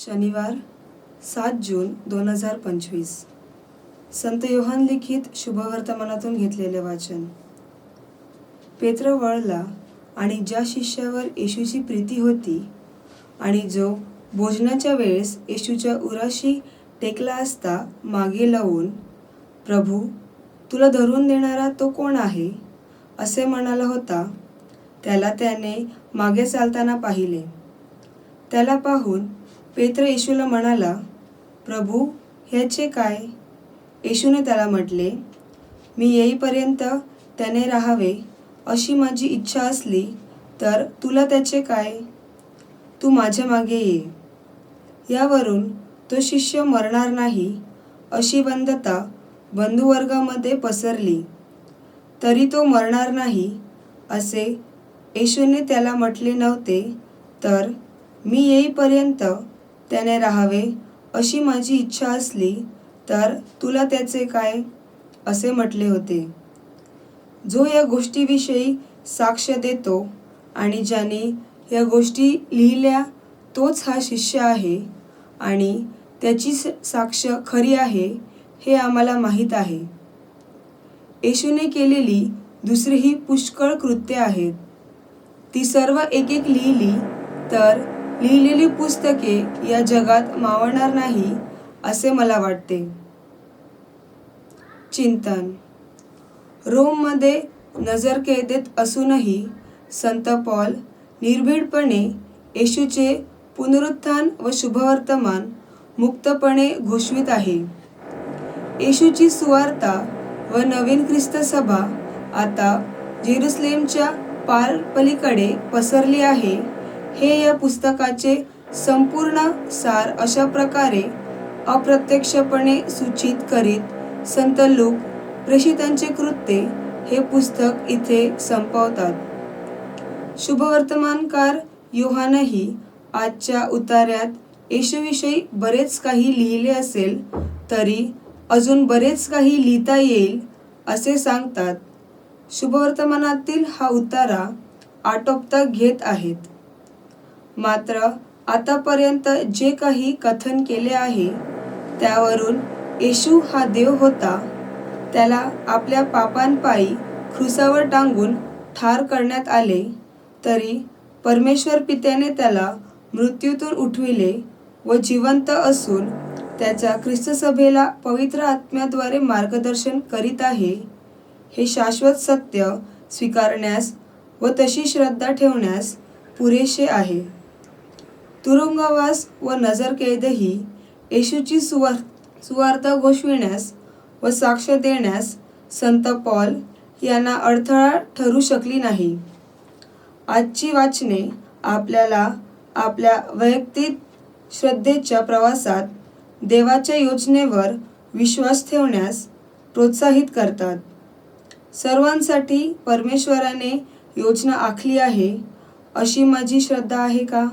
शनिवार सात जून दोन हजार पंचवीस. संत योहान लिखित शुभवर्तमानातून घेतलेले वाचन. पेत्र वळला आणि ज्या शिष्यावर येशूची प्रीती होती आणि जो भोजनाच्या वेळेस येशूच्या उराशी टेकला असता मागे लावून प्रभू तुला धरून देणारा तो कोण आहे? असे म्हणाला होता. त्याला त्याने मागे चालताना पाहिले. त्याला पाहून पेत्र येशूला म्हणाला प्रभू ह्याचे काय? येशूने त्याला म्हटले मी येईपर्यंत त्याने राहावे. अशी माझी इच्छा असली तर तुला त्याचे काय? तू माझ्या मागे ये. यावरून तो शिष्य मरणार नाही अशी बंधता बंधुवर्गामध्ये पसरली. तरी तो मरणार नाही असे येशूने त्याला म्हटले नव्हते तर मी येईपर्यंत त्याने राहावे अशी माझी इच्छा असली तर तुला त्याचे काय? असे म्हटले होते. जो या गोष्टीविषयी साक्ष देतो आणि ज्याने या गोष्टी लिहिल्या तोच हा शिष्य आहे आणि त्याची स- साक्ष खरी आहे हे आम्हाला माहीत आहे. येशूने केलेली दुसरीही पुष्कळ कृत्ये आहेत. ती सर्व एक एक लिहिली तर लिहिलेली पुस्तके या जगात मावणार नाही असे मला वाटते. चिंतन. रोममध्ये नजरकैदेत असूनही संत पॉल निर्भीडपणे येशूचे पुनरुत्थान व शुभवर्तमान मुक्तपणे घोषवित आहे. येशूची सुवार्ता व नवीन ख्रिस्त सभा आता जेरुसलेमच्या पार पलीकडे पसरली आहे. हे या पुस्तकाचे संपूर्ण सार अशा प्रकारे अप्रत्यक्षपणे सूचित करीत संत लोक प्रेषितांचे कृत्ये हे पुस्तक इथे संपवतात. शुभवर्तमानकार योहानही आजच्या उतार्यात येशूविषयी बरेच काही लिहिले असेल तरी अजून बरेच काही लिहिता येईल असे सांगतात. शुभवर्तमानातील हा उतारा आटोपता घेत आहेत. मात्र आतापर्यंत जे काही कथन केले आहे त्यावरून येशू हा देव होता. त्याला आपल्या पापांपायी खुसावर टांगून ठार करण्यात आले. तरी परमेश्वर पित्याने त्याला मृत्यूतून उठविले व जिवंत असून त्याच्या ख्रिस्त सभेला पवित्र आत्म्याद्वारे मार्गदर्शन करीत आहे. हे शाश्वत सत्य स्वीकारण्यास व तशी श्रद्धा ठेवण्यास पुरेसे आहे. तुरुंगवास व नजरकैदही येशूची सुवार सुवार्थ घोषविण्यास व साक्ष देण्यास संत पॉल यांना अडथळा ठरू शकली नाही. आजची वाचने आपल्याला आपल्या वैयक्तिक श्रद्धेच्या प्रवासात देवाच्या योजनेवर विश्वास ठेवण्यास प्रोत्साहित करतात. सर्वांसाठी परमेश्वराने योजना आखली आहे अशी माझी श्रद्धा आहे का?